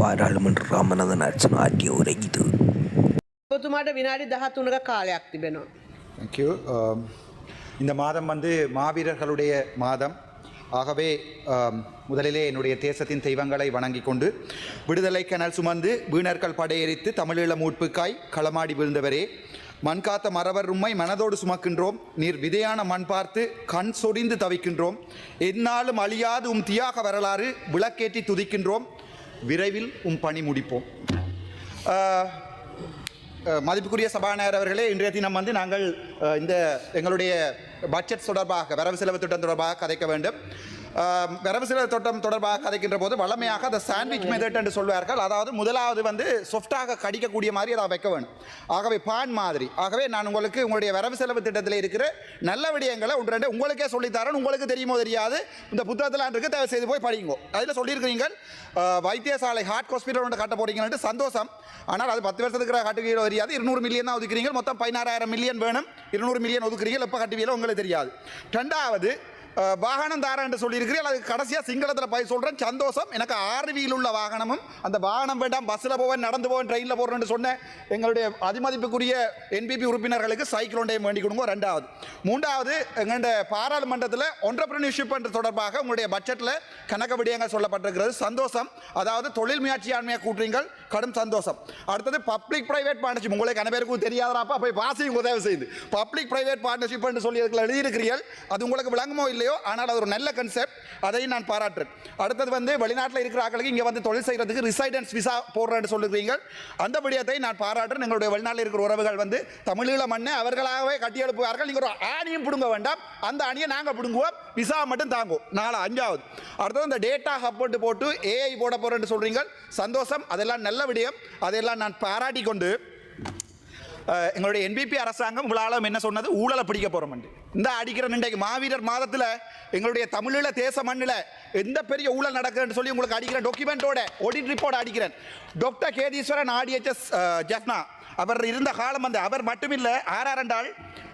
පාරාළුමට රාමණද නර්චන ආටිය උර இது ඔතුමාට විනාඩි දහතුනක කාලයක් තිබෙනවා. Thank you. Um, இந்த மாதம் வந்து மாவீரர்களுடைய மாதம் ஆகவே um, முதலிலே என்னுடைய தேசத்தின் தெய்வங்களை வணங்கிக் கொண்டு விடுதலை கனல் சுமந்து வீணர்கள் படையெறித்து தமிழீழ மூட்புக்காய் களமாடி விழுந்தவரே மண் காத்த மறவர் உம்மை மனதோடு சுமக்கின்றோம் நீர் விதையான மண் பார்த்து கண் சொரிந்து தவிக்கின்றோம் எந்நாளும் அழியாது உம் தியாக வரலாறு விளக்கேற்றி துதிக்கின்றோம் விரைவில் உம் பணி முடிப்போம். மதிப்புக்குரிய சபாநாயகர் அவர்களே இன்றைய தினம் வந்து நாங்கள் இந்த எங்களுடைய பட்ஜெட் தொடர்பாக வரவு செலவு திட்டம் தொடர்பாக கதைக்க வேண்டும். வரவுசில தோட்டம் செலவு தொடர்பாக கதைக்கின்ற போது வளமையாக அந்த சாண்ட்விச் மெதட் என்று சொல்வார்கள். அதாவது முதலாவது வந்து சொஃப்டாக கடிக்கக்கூடிய மாதிரி அதை வைக்க வேணும். ஆகவே பான் மாதிரி. ஆகவே நான் உங்களுக்கு உங்களுடைய வரவு செலவு திட்டத்தில் இருக்கிற நல்ல விடயங்களை ஒன்று ரெண்டு உங்களுக்கே சொல்லித்தரேன். உங்களுக்கு தெரியுமோ தெரியாது. இந்த புத்தகத்தில் இருக்கு தயவு செய்து போய் படிங்க அதில் சொல்லியிருக்கிறீங்க வைத்தியசாலை ஹார்ட் ஹாஸ்பிட்டல் ஒன்று கட்ட போறீங்கன்னு சந்தோஷம். ஆனால் அது பத்து வருஷத்துக்கு கட்டுவீங்களோ தெரியாது. இருநூறு மில்லியன் தான் ஒதுக்குறீங்க மொத்தம் பதினாறாயிரம் மில்லியன் வேணும். இருநூறு மில்லியன் ஒதுக்குறீங்க எப்போ கட்டுவீங்களோ உங்களுக்கு தெரியாது. ரெண்டாவது வாகனம் தாரா என்று சொல்லியிருக்கிறீர்கள். அது கடைசியாக சிங்களத்தில் போய் சொல்கிறேன் சந்தோஷம். எனக்கு ஆர்வியில் உள்ள வாகனமும் அந்த வாகனம் வேண்டாம் பஸ்ஸில் போவேன் நடந்து போவேன் ட்ரெயினில் போகிறேன்னு சொன்ன எங்களுடைய அதிமதிப்புக்குரிய என்பிபி உறுப்பினர்களுக்கு சைக்கிள் ஒன்றையும் வேண்டி கொடுங்க. ரெண்டாவது. மூன்றாவது எங்களுடைய பாராளுமன்றத்தில் ஒன்றப்பிரனிஷிப் என்று தொடர்பாக உங்களுடைய பட்ஜெட்டில் கணக்க விடயங்கள் சொல்லப்பட்டிருக்கிறது. சந்தோஷம். அதாவது தொழில் முயற்சியாண்மையை கூட்டுறீங்கள் கடும் சந்தோஷம். அடுத்தது பப்ளிக் பிரைவேட் பார்ட்னர்ஷிப் உங்களுக்கு அனைவருக்கும் பேருக்கு தெரியாதராப்பா போய் பாசிங் உதவி செய்து பப்ளிக் பிரைவேட் பார்ட்னர்ஷிப் என்று சொல்லி எழுதியிருக்கிறீர்கள்? அது உங்களுக்கு விளங்குமோ இல்லையோ ஆனால் அது ஒரு நல்ல கன்செப்ட் அதையும் நான் பாராட்டுறேன். அடுத்தது வந்து வெளிநாட்டில் இருக்கிற ஆக்களுக்கு இங்கே வந்து தொழில் செய்கிறதுக்கு ரிசைடன்ஸ் விசா போடுறேன்னு சொல்லுறீங்க அந்த விடயத்தை நான் பாராட்டுறேன். எங்களுடைய வெளிநாட்டில் இருக்கிற உறவுகள் வந்து தமிழீழ மண்ணை அவர்களாகவே கட்டி எழுப்புவார்கள். நீங்கள் ஒரு ஆணியும் பிடுங்க வேண்டாம். அந்த அணியை நாங்கள் பிடுங்குவோம். விசா மட்டும் தாங்குவோம். நாலு அஞ்சாவது. அடுத்தது இந்த டேட்டா ஹப்போட்டு போட்டு ஏஐ போட போகிறேன்னு சொல்கிறீங்க சந்தோஷம். அதெல்லாம் நல்ல விடயம். அதையெல்லாம் நான் பாராட்டி கொண்டு எங்களுடைய என்பிபி அரசாங்கம் உங்களாலும் என்ன சொன்னது? ஊழலை பிடிக்க போகிறோம் இந்த அடிக்கிற இன்றைக்கு மாவீரர் மாதத்தில் எங்களுடைய தமிழீழ தேச மண்ணில் எந்த பெரிய ஊழல் நடக்குதுன்னு சொல்லி உங்களுக்கு அடிக்கிற டாக்குமெண்ட்டோட ஆடிட் ரிப்போர்ட் அடிக்கிறேன். டாக்டர் கேதீஸ்வரன் ஆடிஎச்எஸ் ஜெஃப்னா அவர் இருந்த காலம் வந்து அவர் மட்டுமில்லை ஆறார் என்றால்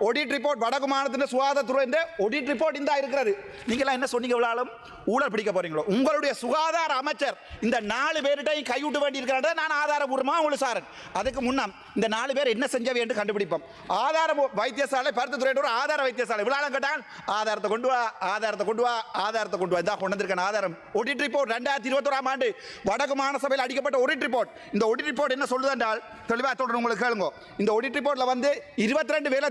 ஒடிட் ரிப்போர்ட் வடக்கு மாநிலத்தின் சுகாதாரத்துறை ஒடிட் ரிப்போர்ட் இந்த இருக்கிறது. நீங்களாம் என்ன சொன்னீங்க விழாலும் ஊழல் பிடிக்க போறீங்களோ? உங்களுடைய சுகாதார அமைச்சர் இந்த நாலு பேர்கிட்டையும் கைவிட்டு வேண்டி நான் ஆதாரபூர்வமாக உங்களுக்கு சாரன் அதுக்கு முன்னாம் இந்த நாலு பேர் என்ன செஞ்சவை என்று கண்டுபிடிப்போம். ஆதார வைத்தியசாலை பருத்துத்துறை ஒரு ஆதார வைத்தியசாலை. விழாலம் கேட்டால் ஆதாரத்தை கொண்டு வா ஆதாரத்தை கொண்டு வா ஆதாரத்தை கொண்டு வா. இதாக கொண்டு வந்திருக்கேன் ஆதாரம். ஒடிட் ரிப்போர்ட் ரெண்டாயிரத்தி இருபத்தோராம் ஆண்டு வடக்கு மாநசபையில் அடிக்கப்பட்ட ஒடிட் ரிப்போர்ட் இந்த ஒடிட் ரிப்போர்ட் என்ன சொல்லுது என்றால் தெளிவாக சொல்கிறேன் உங்களுக்கு கேளுங்க. இந்த ஒடிட் ரிப்போர்ட்டில் வந்து இருபத்தி ரெண்டு வேலை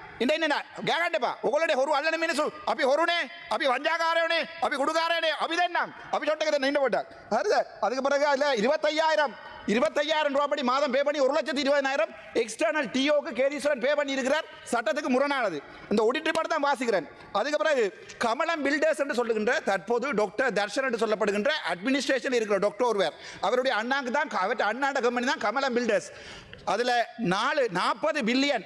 இந்த என்ன கேகண்டப்பா உங்களுடைய ஒரு அல்லன අපි அப்படி අපි அப்படி අපි அப்படி අපි அபிதன்னாம் அப்படி சொட்டக்கதை நின்று போட்டார் அது அதுக்கு பிறகு அதில் இருபத்தையாயிரம் இருபத்தையாயிரம் ரூபாய் படி மாதம் பே பண்ணி ஒரு லட்சத்தி இருபதாயிரம் எக்ஸ்டர்னல் டிஓக்கு கேதீஸ்வரன் பே பண்ணி இருக்கிறார் சட்டத்துக்கு முரணானது இந்த ஒடிட்டு தான் வாசிக்கிறேன் அதுக்கு பிறகு கமலம் பில்டர்ஸ் என்று சொல்லுகின்ற தற்போது டாக்டர் தர்ஷன் என்று சொல்லப்படுகின்ற அட்மினிஸ்ட்ரேஷன் இருக்கிற டாக்டர் ஒருவர் அவருடைய அண்ணாக்கு தான் அவற்றை அண்ணாண்ட கம்பெனி தான் கமலம் பில்டர்ஸ் அதில் நாலு நாற்பது billion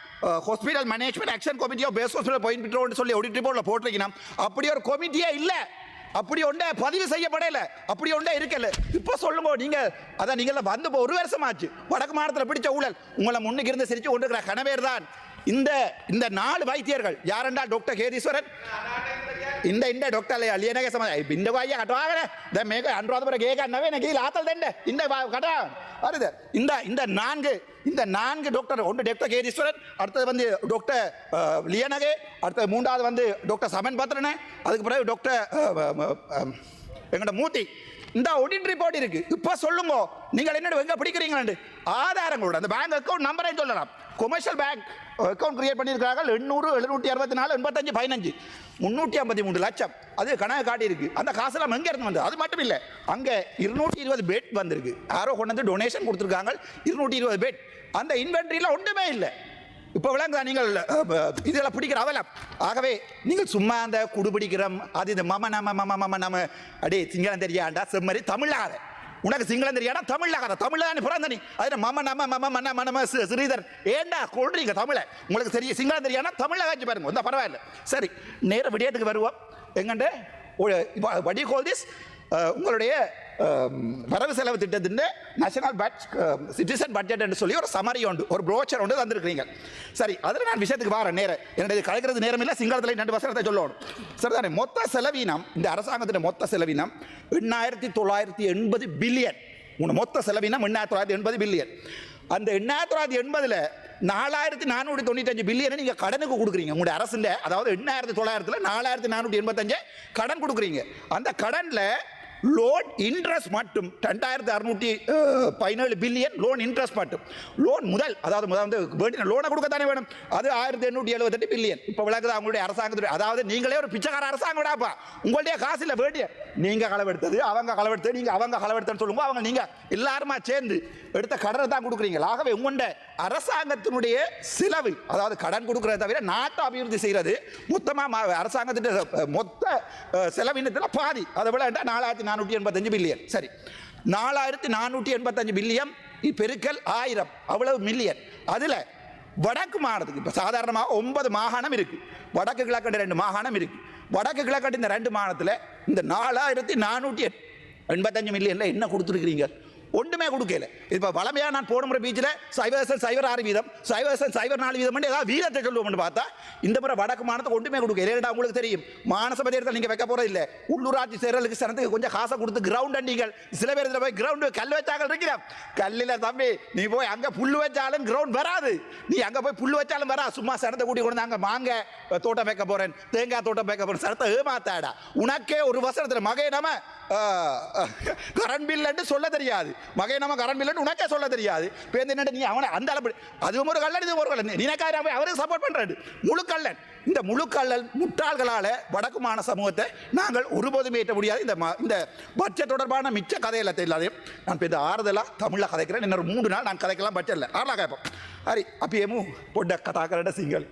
hospital management action committee of base hospital point பிட்ரோன்னு சொல்லி ஆடிட் ரிப்போர்ட்டில் போட்டிருக்கணும் அப்படி ஒரு கமிட்டியே இல்லை அப்படி ஒன்றே பதிவு செய்யப்படல அப்படி ஒன்றே இருக்கல இப்போ சொல்லுங்க நீங்கள் அதான் நீங்கள் வந்து இப்போ ஒரு வருஷம் ஆச்சு வடக்கு மாநிலத்தில் பிடிச்ச ஊழல் உங்களை முன்னுக்கு இருந்து சிரிச்சு கொண்டிருக்கிற கணவேர் தான் இந்த இந்த நாலு வைத்தியர்கள் யாரென்றால் டாக்டர் கேதீஸ்வரன் ඉන්න ඉන්න ඩොක්ටල ලියනක සම පිඩ අය කටවාගෙන ද මේක අන්රාධපර ගේකන්නවේ නැකි ආතල් දෙන්න ඉන්න කටා හරිද இந்த இந்த நான்கு இந்த நான்கு டாக்டர் ஒன்று டாக்டர் கேதீஸ்வரன் அடுத்தது வந்து டாக்டர் அஹ், லியனகே அடுத்தது மூன்றாவது வந்து டாக்டர் சமன் பத்ரனே அதுக்கு பிறகு டாக்டர் அஹ், அஹ், அஹ், எங்கட மூர்த்தி இந்த ஆடிட் ரிப்போர்ட் இருக்கு இப்ப சொல்லுங்க நீங்கள் என்ன எங்க பிடிக்கிறீங்களாண்டு ஆதாரங்களோட அந்த பேங்க் அக்கௌண்ட் நம்பரை சொல்லலாம் கொமர்ஷியல் பேங்க் அக்கௌண்ட் கிரியேட் பண்ணியிருக்கிறார்கள் எண்ணூறு எழுநூற்றி அறுபத்தி நாலு எண்பத்தஞ்சு பதினஞ்சு. முந்நூற்றி ஐம்பத்தி மூணு லட்சம். அது கணக்கு காட்டி இருக்கு அந்த காசெல்லாம் எங்கே இருந்து வந்தது? அது மட்டும் இல்லை. அங்கே இருநூற்றி இருபது பெட் வந்திருக்கு. யாரோ கொண்டு வந்து டொனேஷன் கொடுத்துருக்காங்க. இருநூற்றி இருபது பெட் அந்த இன்வென்ட்ரியில் ஒன்றுமே இல்லை. இப்போ விளங்குதா நீங்கள் இதெல்லாம் பிடிக்கிற அவலம்? ஆகவே நீங்கள் சும்மா அந்த குடுபிடிக்கிறோம். அது இந்த மம நம மம மம நம அடே சிங்களம் தெரியாண்டா? செம்மறி தமிழாத உனக்கு சிங்களம் தெரியாடா? தமிழ் தான் பிறந்த நீ அது மம நம மம மன மனம ஸ்ரீதர் ஏண்டா கொள்றீங்க தமிழை? உங்களுக்கு தெரிய சிங்களம் தெரியாதா தமிழை காய்ச்சி பாருங்க. இந்த பரவாயில்ல. சரி நேர விடயத்துக்கு வருவோம். எங்கண்ட? வடி கோல் திஸ் உங்களுடைய Um, வரவு செலவு திட்டத்தின் நேஷனல் பட் சிட்டிசன் பட்ஜெட் என்று சொல்லி ஒரு சமரி உண்டு ஒரு ப்ரோச்சர் ஒன்று தந்திருக்கிறீங்க. சரி அதில் நான் விஷயத்துக்கு வரேன் நேரம் என்னுடைய கலைக்கிறது நேரம் இல்லை சிங்களத்தில் ரெண்டு வசனத்தை சொல்லணும். சரிதானே? மொத்த செலவீனம் இந்த அரசாங்கத்தின் மொத்த செலவீனம் எண்ணாயிரத்தி தொள்ளாயிரத்தி எண்பது பில்லியன் உங்க மொத்த செலவீனம் எண்ணாயிரத்தி தொள்ளாயிரத்தி எண்பது பில்லியன் அந்த எண்ணாயிரத்தி தொள்ளாயிரத்தி எண்பதில் நாலாயிரத்தி நானூற்றி தொண்ணூத்தஞ்சு பில்லியனை நீங்கள் கடனுக்கு கொடுக்குறீங்க. உங்களுடைய அரசுல அதாவது எண்ணாயிரத்தி தொள்ளாயிரத்தில் நாலாயிரத்தி நானூற்றி எண்பத்தஞ்சு கடன் கொடுக்குறீங்க. அந்த கடனில் லோன் இன்ட்ரெஸ்ட் மட்டும். ரெண்டாயிரத்தி அறுநூற்றி பதினேழு பில்லியன் லோன் இன்ட்ரெஸ்ட் மட்டும். லோன் முதல் அதாவது முதல் வந்து வேண்டிய லோனை கொடுக்க தானே வேணும். அது ஆயிரத்தி எண்ணூற்றி எழுபத்தெட்டு பில்லியன் இப்போ விளக்குது அவங்களுடைய அரசாங்கத்துடைய அதாவது நீங்களே ஒரு பிச்சைக்கார அரசாங்கம் விடாப்பா உங்களுடைய காசு இல்லை வேண்டிய. நீங்க களவெடுத்தது அவங்க களவெடுத்தது நீங்க அவங்க களவெடுத்தன்னு சொல்லுங்க அவங்க நீங்க எல்லாருமா சேர்ந்து எடுத்த கடனை தான் கொடுக்குறீங்க ஆகவே உங்களுடைய அரசாங்கத்தினுடைய செலவு அதாவது கடன் கொடுக்கறத தவிர நாட்டை அபிவிருத்தி செய்யறது மொத்தமாக அரசாங்கத்தின் மொத்த செலவினத்தில் பாதி. அதை விட நாலாயிரத்தி நானூற்றி எண்பத்தஞ்சு பில்லியன் சரி. நாலாயிரத்தி நானூற்றி எண்பத்தஞ்சு பில்லியன் பெருக்கல் ஆயிரம் அவ்வளவு மில்லியன் அதில் வடக்கு மாகாணத்துக்கு இப்போ சாதாரணமாக ஒன்பது மாகாணம் இருக்குது வடக்கு கிழக்கு ரெண்டு மாகாணம் இருக்குது வடக்கு கிழக்கட்டு இந்த ரெண்டு மாதத்தில் இந்த நாலாயிரத்தி நானூற்றி எண்பத்தஞ்சு மில்லியனில் என்ன கொடுத்துருக்கிறீங்க? ஒன்றுமே கொடுக்கல. இப்போ வளமையாக நான் போன முறை பீச்சில் சைவர்சன் சைவர் ஆறு வீதம் சைவர்சன் சைவர் நாலு வீதம் ஏதாவது வீதத்தை சொல்லுவோம்னு பார்த்தா இந்த முறை வடக்கு மாநிலத்தை ஒன்றுமே கொடுக்கல. ஏன்னா உங்களுக்கு தெரியும். மானசபதி தேர்தல் நீங்கள் வைக்க போகிறது இல்லை. உள்ளூராட்சி தேர்தலுக்கு சனத்துக்கு கொஞ்சம் காசை கொடுத்து கிரவுண்ட் அண்டிகள் சில பேர் இதில் போய் கிரவுண்டு கல் வச்சாக்கள் இருக்கிறோம் கல்லில் தம்பி நீ போய் அங்கே புல் வச்சாலும் கிரவுண்ட் வராது. நீ அங்கே போய் புல் வச்சாலும் வரா. சும்மா சனத்தை கூட்டி கொண்டு அங்கே மாங்க தோட்டம் வைக்க போகிறேன் தேங்காய் தோட்டம் வைக்க போகிறேன் சனத்தை ஏமாத்தாடா உனக்கே ஒரு வசனத்தில் மகை நம்ம கரண்ட் பில்லுன்னு சொல்ல தெரியாது. மகை நம்ம கரண்ட் பில்லுன்னு உனக்கே சொல்ல தெரியாது. பேருந்து என்ன நீ அவனை அந்த அளவு அதுவும் ஒரு கல்லன் இது ஒரு கல்லன் நினைக்காத அவரும் சப்போர்ட் பண்ணுறாரு முழுக்கல்லன் இந்த முழு கல்லல் முட்டாள்களால் வடக்கு மாண சமூகத்தை நாங்கள் ஒருபோதும் ஏற்ற முடியாது. இந்த இந்த பட்ஜெட் தொடர்பான மிச்ச கதையில் தெரியாதையும் நான் இந்த ஆறுதலாக தமிழில் கதைக்கிறேன். இன்னொரு மூன்று நாள் நான் கதைக்கலாம் பட்ஜெட்டில் ஆறலாம் கேட்போம். ஹரி அப்பயேமும் பொட்ட கதாக்கரட சிங்கள்.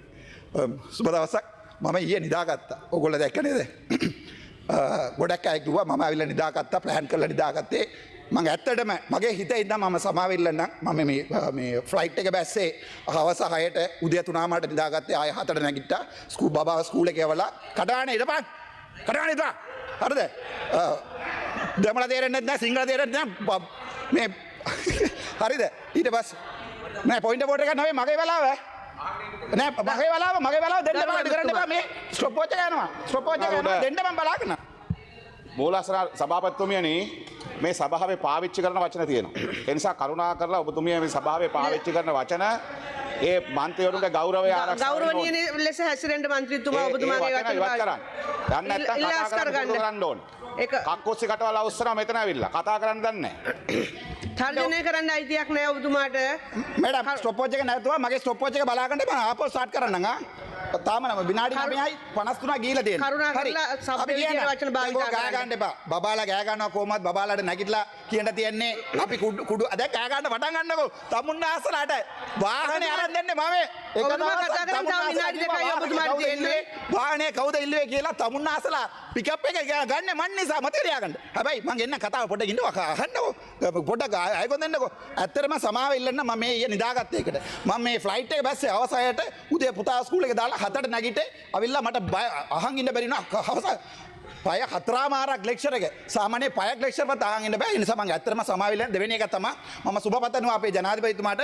சுபதாவச மம ஏன் இதாகத்த உங்களது எக்கனேதே ගොඩක් අයකුව මම ඇවිල්ල නිදාගත්තා ප්ලෑන් කරල නිදාගත්තේ. මං ඇත්තටම මගේ හිත ඉන්න මම සමාවිල්ලන්න මම මේ- මේ ෆ්ලයිට් එක බැස්සේ හවස හයට උදය තුනාමට නිදාගත්තේ අය හතට නැගිට්ට. ස්කූ බව ස්කූල කියවලා කටාන ඉටපන් කටාන ඉතා හරද? දෙමල තේරෙන්න්න සිංහල තේරෙන්න මේ හරිද? ඊට පස් නෑ පොයින්ට පොට එක නවේ මගේ වෙලාව නෑ මගේ වෙලාව මගේ වෙලාව දෙන්න බලා කරන්න මේ ස්ටොපෝච යනවා ස්ටොපෝච දෙන්න මම් බලාගන්න මූලස්න සභාපත්තුමියනි මේ සභාවේ පාවිච්චි කරන වචන තියෙනවා. එනිසා කරුණා කරලා ඔබතුමිය මේ සභාවේ පාවිච්චි කරන වචන ඒ මන්ත්‍රවරුන්ගේ ගෞරවය ආරක්ෂා. ගෞරවනීය ලෙස හැසිරෙන්ට මන්ත්‍රීතුමා ඒ- ඒ ඔබතුමාගේ වචන ඉවත් කරන්න. දැන් නැත්තම් කතා කරන්න ඕනේ. ඒක කක්කොස්සි කටවල අවස්සනවා මෙතන ඇවිල්ලා. කතා කරන්න දන්නේ නැහැ. තර්ජනය කරන්න අයිතියක් නෑ ඔබතුමාට මට ස්ටොපෝච්චක නැතුව මගේ ස්ටොපෝච්චක බලාගට ආපෝ සට් කරනවා තාම නම විනාඩි කරු- 9යි 53 ගිහිලා තියෙනවා. කරුණා. කරලා විදියට කියන්න. වචන භාවිතා ඒකෝ ගෑ කරන්න. ගන්න එපා. බබාලා ගෑ ගන්නවා කොහමත් බබාලාට නැගිටලා කියන්න තියෙන්නේ අපි කුඩු කුඩු දැන් ගෑ ගන්න පටන් ගන්නකෝ. තමුන් ආසලට වාහනේ අරන් දෙන්නේ මම. ඔබතුමා දවසක් කතා කරන් තමුන් තව විනාඩි දෙකයි ඔබතුමාට තියෙන්නේ. වාහනේ කවුද ඉල්ලුවේ කියලා තමුන් ආසලා පිකප් එක ගන්න මන් නිසා මතක තියාගන්න. හැබැයි මං එන්න කතාව පොඩ්ඩක් ඉන්නව අහන්නකෝ. පොඩ්ඩක් අයකොන් දෙන්නකෝ. ඇත්තටම සමාව ඉල්ලන්න මම මේ ඊයේ නිදාගත්ත එකට. මම මේ ෆ්ලයිට් එක බැස්සේ අවසායට උදේ පුතා ස්කූල් එක දාලා හතට නැගිටේ. අවිල්ලා මට බය අහන් ඉන්න බැරි වුණා. හවස පය හතරාමාරක් ලෙක්ෂර එක සාමාන්‍ය පයක් ලෙක්ෂරවත් අහන් ඉන්න බෑ. නිසා මම ඇත්තටම සමාව ඉල්ලන්න දෙවෙනි එක තමයි මම සුබ පතනවා අපේ ජනාධිපතිතුමාට.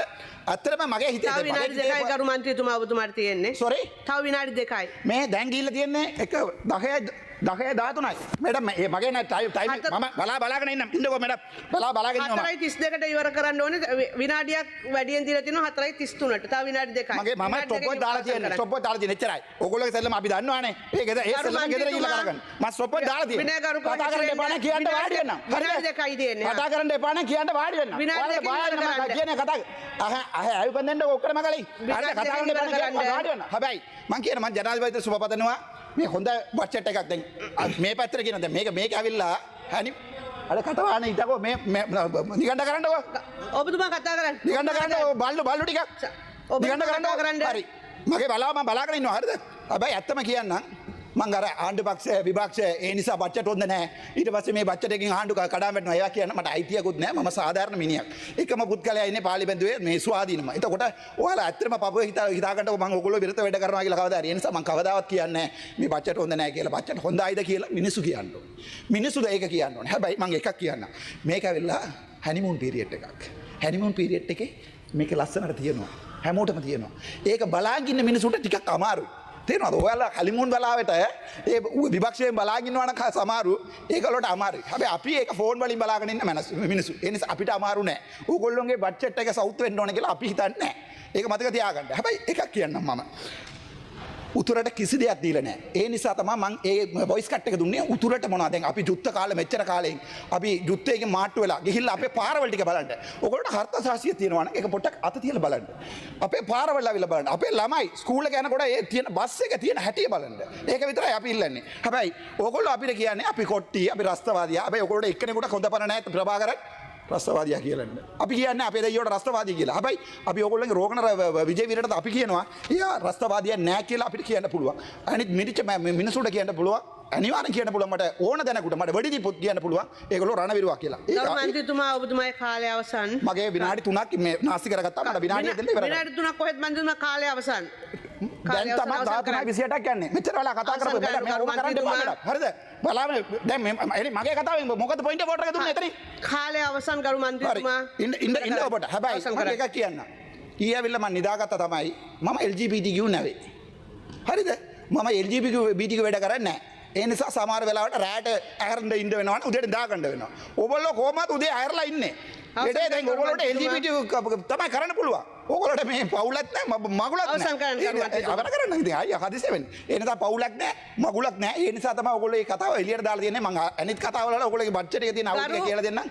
ඇත්තටම මගේ හිතේ තව විනාඩි දෙකයි ගරු මන්ත්‍රීතුමා ඔබතුමාට තියෙන්නේ සොරි තව විනාඩි දෙකයි මේ දැන් ගිහිල්ලා තියන්නේ එක 10 දහය දාතුනයි මැඩම් ඒ මගේ ටයිම් හත- මම බලා බලාගෙන ඉන්නම්. ඉන්නකෝ මැඩම්? බලා බලාගෙන හතරයි තිස් දෙකට ඉවර කරන්න ඕනේ. විනාඩියක් වැඩියෙන් දීලා තිනවා හතරයි තිස් තුනට. තව විනාඩි දෙකයි. මගේ මම ස්ටොප් එක දාලා කරන්න. ස්ටොප් එක දාලා තියෙන්නේ. එච්චරයි. ඕගොල්ලෝ සෙල්ලම අපි දන්නවනේ. ඒ ගෙදර ඒ ගරු සෙල්ලම ගෙදර මන්ත්‍රීතුමා, කරගන්න මම ස්ටොප් එක දාලා තියෙන්නේ. විනය ගරුක කතා කරන්න එපා නේ කියන්න වාඩි වෙන්න විනාඩි දෙකයි තියෙන්නේ, කතා කරන්න එපා නේ කියන්න වාඩි වෙන්න විනාඩි ඉවර මම. කියන්නේ කතා අහ අහ අයුපන් දෙන්න ඔක්කොම විනාඩි හරිද කතා කරන්න එපා නේ ඉවර කියන්න කරන්න. වාඩි වෙන්න හැබැයි මං කියන මං ජනාධිපතිට සුබ පතනවා මේ හොඳ බජට් එකක්. දැන් මේ පැත්තට කියන දැන් මේක මේක ඇවිල්ලා හැනි අර කටවාන ඉතකෝ මේ නිකණ්ඩ කරන්නකෝ ඔබතුමා කතා කරන්න. නිකණ්ඩ කරන්න බල්ලු බල්ලු ටිකක්. ඔබ නිකණ්ඩ කරන්න කරන්න. හරි. මගේ බලාම බලාගෙන ඉන්නවා. හරිද? හැබැයි ඇත්තම කියන්න මං අර ආණ්ඩු පක්ෂ විපක්ෂ ඒ නිසා බච්චට හොඳ නැහැ. ඊට පස්සේ මේ බච්චට එකකින් ආණ්ඩු කඩාම් වැටෙනවා. ඒවා කියන්න මට අයිතියකුත් නැහැ. මම සාධාරණ මිනිහෙක්. එකම පුද්ගලයා ඉන්නේ පාර්ලිමේන්තුවේ මේ ස්වාධීනම. එතකොට ඔයාලා ඇත්තටම පපුව හිතා හිතාගන්නකො මං ඔයගොල්ලෝ විරුද්ධ වැඩ කරනවා කියලා කවදා හරි. ඒ නිසා මං කවදාවත් කියන්නේ නැහැ. මේ බච්චට හොඳ නැහැ කියලා. බච්චට හොඳයිද කියලා මිනිස්සු කියන්න ඕනේ. මිනිස්සුද ඒක කියන්න ඕනේ. හැබැයි මං එකක් කියන්න මේක ඇවිල්ලා හැනිමුන් පීරියඩ් එකක්. හැනිමුන් පීරියඩ් එකේ මේක ලස්සනට තියෙනවා. හැමෝටම තියෙනවා. ඒක බලාගින්න මිනිසුට ටිකක් අමාරු තියෙනවා. ඔයාල කලිමුන් බලාවට ඒ විභක්ෂයෙන් බලාගින්වන සමාරු ඒකලොට අමාරු හැබ අපි ඒ ෆෝන් වලින් බලාගන්න මනස මිනිසු එනිස අපිට අමාරු නෑ. ඕගොල්ලොන්ගේ බච්චට් එක සෞත්වෙන්ට ඕන කියලා අපි හිතන්නේ ඒක මතක තියාගන්න. හැබයි එකක් කියන්න මම. උතුරට කිසි දෙයක් දීලා නැහැ. ඒ නිසා තමයි මම ඒ වොයිස් කට් එක දුන්නේ උතුරට මොනවද? දැන් අපි යුද්ධ කාලේ මෙච්චර කාලෙන් අපි යුද්ධයෙන් මාට්ටු වෙලා ගිහිල්ලා අපේ පාරවල් ටික බලන්න. ඔයගොල්ලන්ට හර්ථසාසිය තියෙනවා නම් ඒක පොඩ්ඩක් අත තියලා බලන්න. අපේ පාරවල් ආවිලා බලන්න. අපේ ළමයි ස්කූල් එක යනකොට ඒ තියෙන බස් එක තියෙන හැටිය බලන්න. ඒක විතරයි අපි ඉල්ලන්නේ. හැබැයි ඕගොල්ලෝ අපිට කියන්නේ අපි කොට්ටි, අපි රස්තවාදියා. හැබැයි ඔයගොල්ලෝ එක්කෙනෙකුට හොඳ පණ නැහැ ප්‍රභාකරන්. රස්තවාදයා කියලන්න අපි කියන්න අපේ දෙයෝට රස්තවාදී කියලා. හැබයි අපි ඔගොල්ලගේ රෝගණ විජයවිරට අපි කියනවා එයා රස්තවාදය නෑ කියලා අපිට කියන්න පුළුවන්. අනිත් මිරිච මිනිසුට කියන්න පුළුවන් අනිවාර කියන පුළුවමට ඕන දැනකුට මට වැඩි පුත් කියන්න පුළුවන් ඒගොල රණවිරවා කියලා ඒක මන්ත්‍රීතුමා ඔබතුමායි කාලය අවසන් මගේ විනාඩි තුනක් මේ නාස්ති කරගත්තා මට විනාඩිය දෙන්න ඉවරයි. විනාඩි තුනක් කොහෙත් මන්ත්‍රීතුමා කාලය අවසන් දැන් තමයි අවසන් 13යි කරන්න. 28ක් යන්නේ. මෙච්චර වෙලා කතා කරපු මම මේ ඕක කරන්න මන්ත්‍රීතුමා. මැඩම්. හරිද? බලන්න දැන් මේ එනි මගේ කතාවෙන් මොකද පොයින්ට් ෆෝටෝ එක දුන්නේ එතනින්? කාලය අවසන් ගරු. මන්ත්‍රීතුමා ඉන්න ඉන්න ඉන්න ඔබට. හැබැයි මම. එකක් කියන්න. ඊ ඇවිල්ලා මම නිදාගත්තා තමයි මම LGBTQ නැවේ. හරිද? මම LGBTQ වැඩ කරන්නේ නැහැ. ඒ නිසා සමහර වෙලාවට රැට ඇරන්න ඉන්න වෙනවා නම් උදේට දාගන්න වෙනවා. ඔයගොල්ලෝ කොහමද උදේ ඇරලා ඉන්නේ? ඒඩේ දැන් ඔයගොල්ලෝට LGBT තමයි කරන්න පුළුවන්. ඕගොල්ලෝට මේ පවුලක් නැහැ ම- මගුලක් නැහැ. අවසන් කරන්න, ඒ- කරුණාකරලා. අවර කරන්න ඉතින් අයියා හදිසිය වෙන්නේ. ඒ නිසා පවුලක් නැහැ මගුලක් නැහැ. ඒ නිසා තමයි ඔයගොල්ලෝ මේ කතාව එළියට දාලා තියන්නේ. මම අනිත් කතාවල ඔයගොල්ලෝගේ බඩ්ජට් එකේ තියෙන අවුල් කියලා දෙන්නම්.